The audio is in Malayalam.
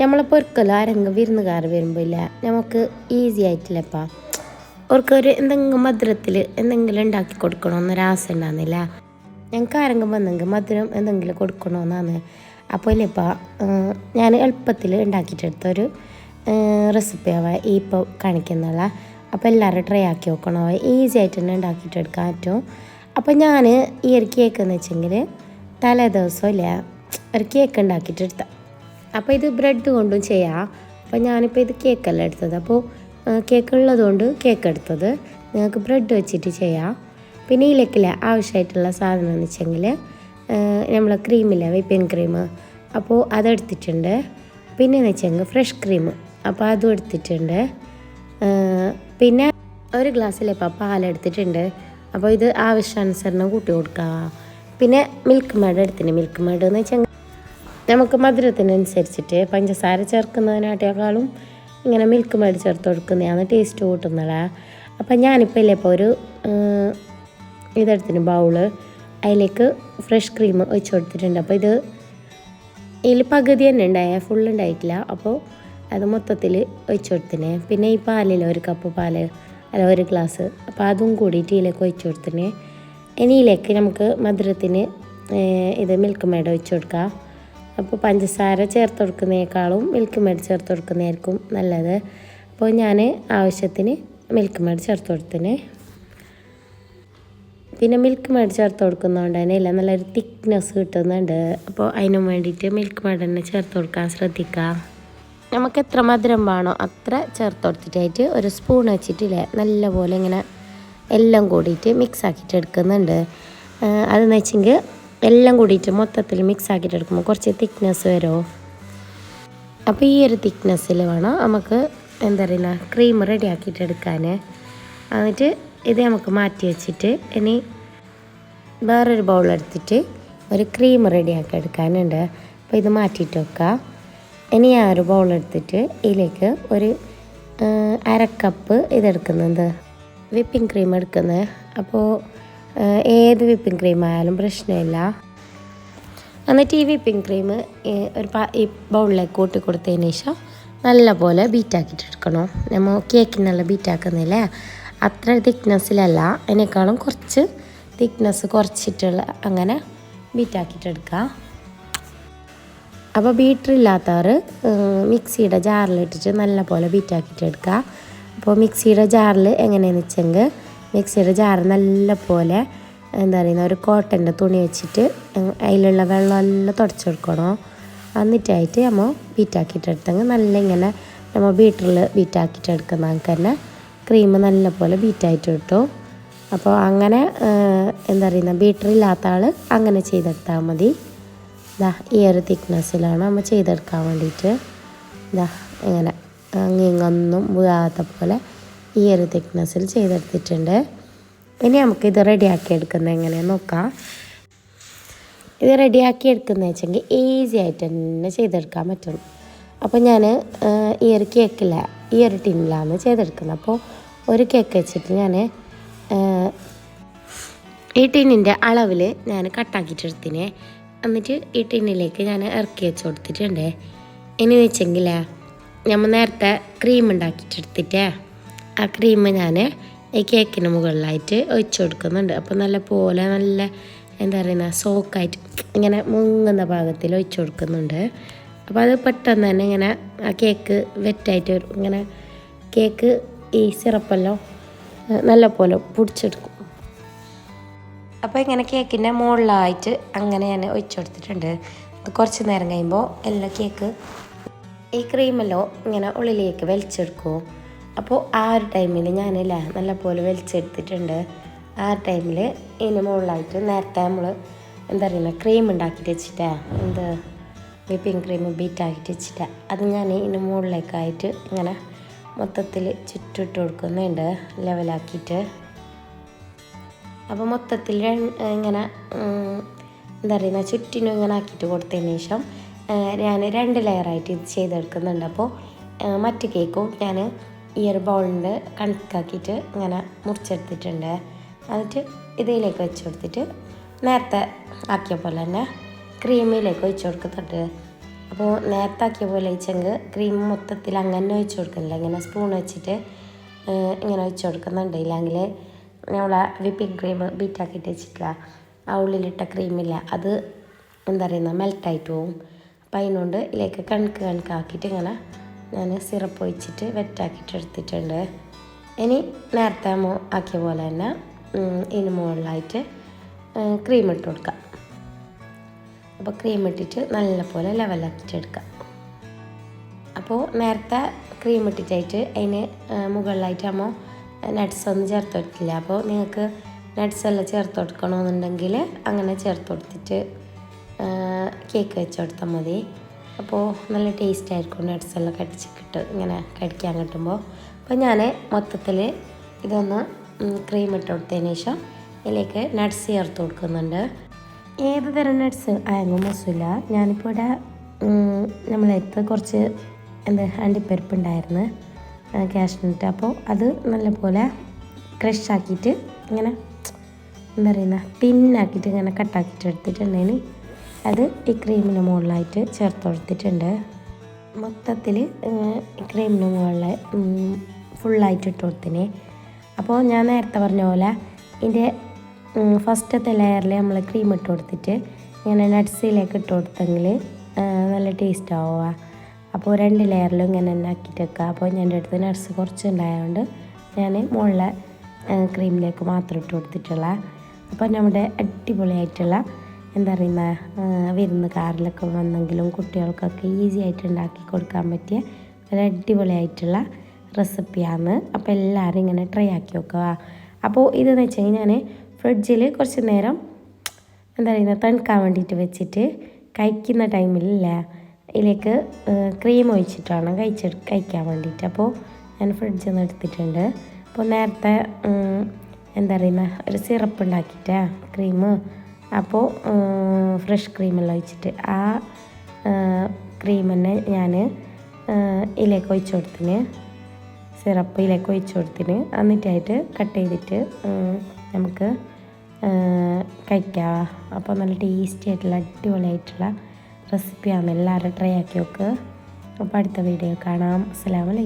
നമ്മളിപ്പോൾ ഒരിക്കലും ആരെങ്കിലും വിരുന്നുകാർ വരുമ്പോൾ ഇല്ല. നമുക്ക് ഈസി ആയിട്ടില്ലപ്പാ അവർക്കൊരു എന്തെങ്കിലും മധുരത്തിൽ എന്തെങ്കിലും ഉണ്ടാക്കി കൊടുക്കണമെന്നൊരാശ ഉണ്ടാകുന്നില്ല ഞങ്ങൾക്ക് ആരെങ്കിലും വന്നെങ്കിൽ മധുരം എന്തെങ്കിലും കൊടുക്കണമെന്നാണ് അപ്പോൾ ഇല്ല ഇപ്പോൾ ഞാൻ എളുപ്പത്തിൽ ഉണ്ടാക്കിയിട്ടെടുത്തൊരു റെസിപ്പിയാവ ഈ ഇപ്പോൾ കാണിക്കുന്നുള്ള. അപ്പോൾ എല്ലാവരും ട്രൈ ആക്കി നോക്കണോ. ഈസി ആയിട്ട് തന്നെ ഉണ്ടാക്കിയിട്ടെടുക്കാൻ പറ്റും. അപ്പോൾ ഞാൻ ഈ ഒരു കേക്ക് എന്ന് വെച്ചെങ്കിൽ തലേ ദിവസം ഇല്ല ഒരു കേക്ക് ഉണ്ടാക്കിയിട്ടെടുത്ത അപ്പോൾ ഇത് ബ്രെഡ് കൊണ്ടും ചെയ്യാം. അപ്പോൾ ഞാനിപ്പോൾ ഇത് കേക്കല്ല എടുത്തത്. അപ്പോൾ കേക്ക് ഉള്ളതുകൊണ്ട് കേക്ക് എടുത്തത്. നിങ്ങൾക്ക് ബ്രെഡ് വെച്ചിട്ട് ചെയ്യാം. പിന്നെ ഇതിലേക്കില്ല ആവശ്യമായിട്ടുള്ള സാധനം എന്ന് വെച്ചെങ്കിൽ നമ്മൾ ക്രീമില്ല വിപ്പിംഗ് ക്രീം അപ്പോൾ അതെടുത്തിട്ടുണ്ട് പിന്നെ എന്ന് വെച്ചെങ്കിൽ ഫ്രഷ് ക്രീം അപ്പോൾ അതും എടുത്തിട്ടുണ്ട്. പിന്നെ ഒരു ഗ്ലാസ്സിലിപ്പോൾ പാലെടുത്തിട്ടുണ്ട് അപ്പോൾ ഇത് ആവശ്യാനുസരണം കൂട്ടി കൊടുക്കുക പിന്നെ മിൽക്ക് മേഡ് എടുത്തിട്ടുണ്ട്. മിൽക്ക് മേഡ് എന്ന് വെച്ചാൽ നമുക്ക് മധുരത്തിനനുസരിച്ചിട്ട് പഞ്ചസാര ചേർക്കുന്നതിനാട്ടേക്കാളും ഇങ്ങനെ മിൽക്ക് മേടി ചേർത്ത് കൊടുക്കുന്നതാണ് ടേസ്റ്റ് കൂട്ടുന്നത്. അപ്പം ഞാനിപ്പോൾ ഇല്ലേ ഇപ്പോൾ ഒരു ഇതെടുത്തിന് ബൗൾ അതിലേക്ക് ഫ്രഷ് ക്രീം ഒഴിച്ചു കൊടുത്തിട്ടുണ്ട്. അപ്പോൾ ഇത് ഇതിൽ പകുതി തന്നെ ഉണ്ടായ ഫുൾ ഉണ്ടായിട്ടില്ല. അപ്പോൾ അത് മൊത്തത്തിൽ ഒഴിച്ചു കൊടുത്തിന്. പിന്നെ ഈ പാലിൽ ഒരു കപ്പ് പാൽ അല്ല ഒരു ഗ്ലാസ് അപ്പോൾ അതും കൂടിയിട്ട് ഇതിലേക്ക് ഒഴിച്ചു കൊടുത്തിന്. ഇനി ഇതിലേക്ക് നമുക്ക് മധുരത്തിന് ഇത് മിൽക്ക് മേഡ് ഒഴിച്ചു കൊടുക്കാം. അപ്പോൾ പഞ്ചസാര ചേർത്ത് കൊടുക്കുന്നതിനേക്കാളും മിൽക്ക് മേഡ് ചേർത്ത് കൊടുക്കുന്നതായിരിക്കും നല്ലത്. അപ്പോൾ ഞാൻ ആവശ്യത്തിന് മിൽക്ക് മേഡ് ചേർത്ത് കൊടുത്തിന് പിന്നെ മിൽക്ക് മേഡ് ചേർത്ത് കൊടുക്കുന്നതുകൊണ്ട് തന്നെ ഇല്ല നല്ലൊരു തിക്നെസ് കിട്ടുന്നുണ്ട്. അപ്പോൾ അതിനു വേണ്ടിയിട്ട് മിൽക്ക് മേഡ് തന്നെ ചേർത്ത് കൊടുക്കാൻ ശ്രദ്ധിക്കാം. നമുക്ക് എത്ര മധുരം വേണോ അത്ര ചേർത്ത് കൊടുത്തിട്ടായിട്ട് ഒരു സ്പൂൺ വെച്ചിട്ടില്ലേ നല്ലപോലെ ഇങ്ങനെ എല്ലാം കൂടിയിട്ട് മിക്സ് ആക്കിയിട്ട് എടുക്കുന്നുണ്ട്. അതെന്ന് വെച്ചെങ്കിൽ എല്ലാം കൂടിയിട്ട് മൊത്തത്തിൽ മിക്സ് ആക്കിയിട്ട് എടുക്കുമ്പോൾ കുറച്ച് തിക്നെസ് വരുമോ അപ്പോൾ ഈ ഒരു തിക്നെസ്സിൽ വേണം നമുക്ക് എന്താ പറയുക ക്രീം റെഡി ആക്കിയിട്ട് എടുക്കാൻ എന്നിട്ട് ഇത് നമുക്ക് മാറ്റി വെച്ചിട്ട് ഇനി വേറൊരു ബൗൾ എടുത്തിട്ട് ഒരു ക്രീം റെഡിയാക്കി എടുക്കാനുണ്ട്. അപ്പോൾ ഇത് മാറ്റിയിട്ട് വെക്കാം ഇനി ആ ഒരു ബൗൾ എടുത്തിട്ട് ഇതിലേക്ക് ഒരു അരക്കപ്പ് ഇതെടുക്കുന്നുണ്ട്. വിപ്പിംഗ് ക്രീം എടുക്കുന്നത്. അപ്പോൾ ഏത് വിപ്പിംഗ് ക്രീം ആയാലും പ്രശ്നമില്ല എന്നിട്ട് ഈ വിപ്പിംഗ് ക്രീം ഒരു ഈ ബൗളിലേക്ക് കൂട്ടി കൊടുത്തതിന് ശേഷം നല്ലപോലെ ബീറ്റാക്കിയിട്ട് എടുക്കണം. നമ്മൾ കേക്കിനുള്ള ബീറ്റാക്കുന്നില്ലേ അത്ര തിക്നെസ്സിലല്ല അതിനേക്കാളും കുറച്ച് തിക്നെസ് കുറച്ചിട്ടുള്ള അങ്ങനെ ബീറ്റാക്കിയിട്ടെടുക്കുക അപ്പോൾ ബീറ്റർ ഇല്ലാത്തവർ മിക്സിയുടെ ജാറിലിട്ടിട്ട് നല്ലപോലെ ബീറ്റാക്കിയിട്ടെടുക്കുക അപ്പോൾ മിക്സിയുടെ ജാറിൽ എങ്ങനെയാണെന്ന് വെച്ചെങ്കിൽ മിക്സിയുടെ ജാറ് നല്ലപോലെ എന്താ പറയുന്ന ഒരു കോട്ടന്റെ തുണി വെച്ചിട്ട് അതിലുള്ള വെള്ളം എല്ലാം തുടച്ചു തുടച്ചെടുക്കണം എന്നിട്ടായിട്ട് നമ്മൾ ബീറ്റാക്കിയിട്ടെടുത്തെങ്കിൽ നല്ല ഇങ്ങനെ നമ്മൾ ബീറ്ററിൽ ബീറ്റാക്കിയിട്ടെടുക്കുന്ന ആൾക്ക് തന്നെ ക്രീം നല്ല പോലെ ബീറ്റായിട്ട് കിട്ടും അപ്പോൾ അങ്ങനെ എന്താ പറയുന്ന ബീറ്ററില്ലാത്ത ആൾ അങ്ങനെ ചെയ്തെടുത്താൽ മതി. ഇതാ ഈ ഒരു തിക്നെസ്സിലാണ് നമ്മൾ ചെയ്തെടുക്കാൻ വേണ്ടിയിട്ട്. ഇതാ ഇങ്ങനെ അങ്ങിങ്ങൊന്നും വീഴാത്ത പോലെ ഈ ഒരു തിക്നെസ്സിൽ ചെയ്തെടുത്തിട്ടുണ്ട്. ഇനി നമുക്ക് ഇത് റെഡിയാക്കി എടുക്കുന്നത് എങ്ങനെയാണെന്ന് നോക്കാം. ഇത് റെഡിയാക്കി എടുക്കുന്നത് വെച്ചെങ്കിൽ ഈസി ആയിട്ട് തന്നെ ചെയ്തെടുക്കാൻ പറ്റും അപ്പോൾ ഞാൻ ഈ ഒരു കേക്കില്ല ഈ ഒരു ടിന്നിലാണ് ചെയ്തെടുക്കുന്നത്. അപ്പോൾ ഒരു കേക്ക് വെച്ചിട്ട് ഞാൻ ഈ ടിന്നിന്റെ അളവിൽ ഞാൻ കട്ടാക്കിയിട്ടെടുത്തിനെ എന്നിട്ട് ഈ ടിന്നിലേക്ക് ഞാൻ ഇറക്കി വെച്ച് കൊടുത്തിട്ടുണ്ട്. ഇനി വെച്ചെങ്കിൽ നമ്മൾ നേരത്തെ ക്രീം ഉണ്ടാക്കിയിട്ടെടുത്തിട്ട് ആ ക്രീം ഞാൻ ഈ കേക്കിന് മുകളിലായിട്ട് ഒഴിച്ചു കൊടുക്കുന്നുണ്ട്. അപ്പോൾ നല്ല പോലെ നല്ല എന്താ പറയുന്ന സോക്കായിട്ട് ഇങ്ങനെ മുങ്ങുന്ന ഭാഗത്തിൽ ഒഴിച്ചു കൊടുക്കുന്നുണ്ട്. അപ്പോൾ അത് പെട്ടെന്ന് തന്നെ ഇങ്ങനെ ആ കേക്ക് വെറ്റായിട്ട് ഇങ്ങനെ കേക്ക് ഈ സിറപ്പെല്ലാം നല്ല പോലെ പൊടിച്ചെടുക്കും. അപ്പോൾ ഇങ്ങനെ കേക്കിന്റെ മുകളിലായിട്ട് അങ്ങനെ ഞാൻ ഒഴിച്ചു കൊടുത്തിട്ടുണ്ട്. അത് കുറച്ച് നേരം കഴിയുമ്പോൾ എല്ലാം കേക്ക് ഈ ക്രീമല്ലോ ഇങ്ങനെ ഉള്ളിലേക്ക് വലിച്ചെടുക്കും. അപ്പോൾ ആ ഒരു ടൈമിൽ ഞാനില്ല നല്ലപോലെ വലിച്ചെടുത്തിട്ടുണ്ട്. ആ ടൈമിൽ ഇതിന് മുകളിലായിട്ട് നേരത്തെ നമ്മൾ എന്താ പറയുക ക്രീം ഉണ്ടാക്കിയിട്ട് വെച്ചിട്ടാ എന്ത് വിപ്പിംഗ് ക്രീം ബീറ്റാക്കിയിട്ട് വെച്ചിട്ടാ. അത് ഞാൻ ഇതിന് മുകളിലേക്കായിട്ട് ഇങ്ങനെ മൊത്തത്തിൽ ചുറ്റിട്ട് കൊടുക്കുന്നുണ്ട് ലെവലാക്കിയിട്ട് അപ്പോൾ മൊത്തത്തിൽ ഇങ്ങനെ എന്താ പറയുക ചുറ്റിനും ഇങ്ങനെ ആക്കിയിട്ട് കൊടുത്തതിന് ശേഷം ഞാൻ രണ്ട് ലെയറായിട്ട് ഇത് ചെയ്തെടുക്കുന്നുണ്ട്. അപ്പോൾ മറ്റു കേക്കും ഞാൻ ഒരു ബൗളിന്റെ കണക്കാക്കിയിട്ട് ഇങ്ങനെ മുറിച്ചെടുത്തിട്ടുണ്ട്. എന്നിട്ട് ഇതിലേക്ക് വെച്ച് കൊടുത്തിട്ട് നേരത്തെ ആക്കിയ പോലെ തന്നെ ക്രീമിലേക്ക് ഒഴിച്ച് കൊടുക്കുന്നുണ്ട്. അപ്പോൾ നേരത്തെ ആക്കിയ പോലെ വെച്ചെങ്കിൽ ക്രീം മൊത്തത്തിൽ അങ്ങനെ ഒഴിച്ച് കൊടുക്കുന്നില്ല. ഇങ്ങനെ സ്പൂൺ വെച്ചിട്ട് ഇങ്ങനെ ഒഴിച്ച് കൊടുക്കുന്നുണ്ട്. ഇല്ലെങ്കിൽ നമ്മളെ വിപ്പിംഗ് ക്രീം ബീറ്റാക്കിയിട്ട് വെച്ചിട്ടില്ല. ആ ഉള്ളിലിട്ട ക്രീമില്ല. അത് എന്താ പറയുന്നത് മെൽട്ടായിട്ട് പോവും. അപ്പോൾ അതിനോണ്ട് ഇതിലേക്ക് കണക്ക് കണക്കാക്കിയിട്ട് ഇങ്ങനെ ഞാൻ സിറപ്പ് ഒഴിച്ചിട്ട് വെറ്റാക്കിയിട്ട് എടുത്തിട്ടുണ്ട്. ഇനി നേരത്തെ ആക്കിയ പോലെ തന്നെ ഇതിന് മുകളിലായിട്ട് ക്രീം ഇട്ട് കൊടുക്കാം. അപ്പോൾ ക്രീം ഇട്ടിട്ട് നല്ലപോലെ ലെവലാക്കിയിട്ട് എടുക്കാം. അപ്പോൾ നേരത്തെ ക്രീം ഇട്ടിട്ടായിട്ട് അതിന് മുകളിലായിട്ട് അമ്മ നട്ട്സ് ഒന്നും ചേർത്ത് കൊടുത്തില്ല അപ്പോൾ നിങ്ങൾക്ക് നട്ട്സ് എല്ലാം ചേർത്ത് കൊടുക്കണമെന്നുണ്ടെങ്കിൽ അങ്ങനെ ചേർത്ത് കൊടുത്തിട്ട് കേക്ക് വെച്ച് കൊടുത്താൽ മതി. അപ്പോൾ നല്ല ടേസ്റ്റ് ആയിരിക്കും നട്ട്സ് എല്ലാം കടിച്ച് കിട്ടും ഇങ്ങനെ കടിക്കാൻ കിട്ടുമ്പോൾ. അപ്പോൾ ഞാൻ മൊത്തത്തിൽ ഇതൊന്ന് ക്രീം ഇട്ട് കൊടുത്തതിന് ശേഷം ഇതിലേക്ക് നട്ട്സ് ചേർത്ത് കൊടുക്കുന്നുണ്ട്. ഏത് തരം നട്ട്സ് ആയെങ്കിലും മോശമില്ല ഞാനിപ്പോൾ ഇവിടെ നമ്മളെടുത്ത് കുറച്ച് എന്താ അണ്ടിപ്പരിപ്പ് ഉണ്ടായിരുന്നു. ക്യാഷിനിട്ട് അപ്പോൾ അത് നല്ലപോലെ ക്രഷ് ആക്കിയിട്ട് ഇങ്ങനെ എന്താ പറയുന്ന തിന്നാക്കിയിട്ട് ഇങ്ങനെ കട്ടാക്കിയിട്ട് എടുത്തിട്ടുണ്ടെങ്കിൽ അത് ഈ ക്രീമിന് മുകളിലായിട്ട് ചേർത്ത് കൊടുത്തിട്ടുണ്ട് മൊത്തത്തിൽ ക്രീമിന് മുകളിൽ ഫുള്ളായിട്ട് ഇട്ട് കൊടുത്തിന്. അപ്പോൾ ഞാൻ നേരത്തെ പറഞ്ഞ പോലെ ഇതിന്റെ ഫസ്റ്റത്തെ ലെയറിൽ നമ്മൾ ക്രീം ഇട്ട് കൊടുത്തിട്ട് ഇങ്ങനെ നട്ട്സിലേക്ക് ഇട്ട് കൊടുത്തെങ്കിൽ നല്ല ടേസ്റ്റ് ആവുക അപ്പോൾ രണ്ട് ലെയറിലും ഇങ്ങനെ തന്നെ ആക്കിയിട്ട് വെക്കുക അപ്പോൾ ഞാൻ എന്റെ അടുത്ത് നട്ട്സ് കുറച്ച് ഉണ്ടായതുകൊണ്ട് ഞാൻ മുകളിലെ ക്രീമിലേക്ക് മാത്രം ഇട്ട് കൊടുത്തിട്ടുള്ള. അപ്പോൾ നമ്മുടെ അടിപൊളിയായിട്ടുള്ള എന്താ പറയുന്ന വരുന്ന കാറിലൊക്കെ വന്നെങ്കിലും കുട്ടികൾക്കൊക്കെ ഈസി ആയിട്ട് ഉണ്ടാക്കി കൊടുക്കാൻ പറ്റിയ ഒരു അടിപൊളിയായിട്ടുള്ള റെസിപ്പിയാണ് അപ്പോൾ എല്ലാവരും ഇങ്ങനെ ട്രൈ ആക്കി നോക്കുക. അപ്പോൾ ഇതെന്ന് വെച്ച് കഴിഞ്ഞാൽ ഞാൻ ഫ്രിഡ്ജിൽ കുറച്ച് നേരം എന്താ പറയുക തണുക്കാൻ വേണ്ടിയിട്ട് വെച്ചിട്ട് കഴിക്കുന്ന ടൈമിലില്ല ഇതിലേക്ക് ക്രീം ഒഴിച്ചിട്ടാണ് കഴിച്ച് കഴിക്കാൻ വേണ്ടിയിട്ട്. അപ്പോൾ ഞാൻ ഫ്രിഡ്ജിൽ നിന്ന് എടുത്തിട്ടുണ്ട്. അപ്പോൾ നേരത്തെ എന്താ പറയുന്ന ഒരു സിറപ്പ് ഉണ്ടാക്കിയിട്ടാണ് ക്രീം അപ്പോൾ ഫ്രഷ് ക്രീമെല്ലാം ഒഴിച്ചിട്ട് ആ ക്രീം തന്നെ ഞാൻ ഇതിലേക്ക് ഒഴിച്ചു കൊടുത്തിന്. സിറപ്പ് ഇതിലേക്ക് ഒഴിച്ചു കൊടുത്തിന്. എന്നിട്ടായിട്ട് കട്ട് ചെയ്തിട്ട് നമുക്ക് കഴിക്കാം. അപ്പോൾ നല്ല ടേസ്റ്റി ആയിട്ടുള്ള അടിപൊളിയായിട്ടുള്ള റെസിപ്പിയാണ് എല്ലാവരും ട്രൈ ആക്കി നോക്ക്. അപ്പോൾ അടുത്ത വീഡിയോ കാണാം. അസ്സലാമു അലൈക്കും.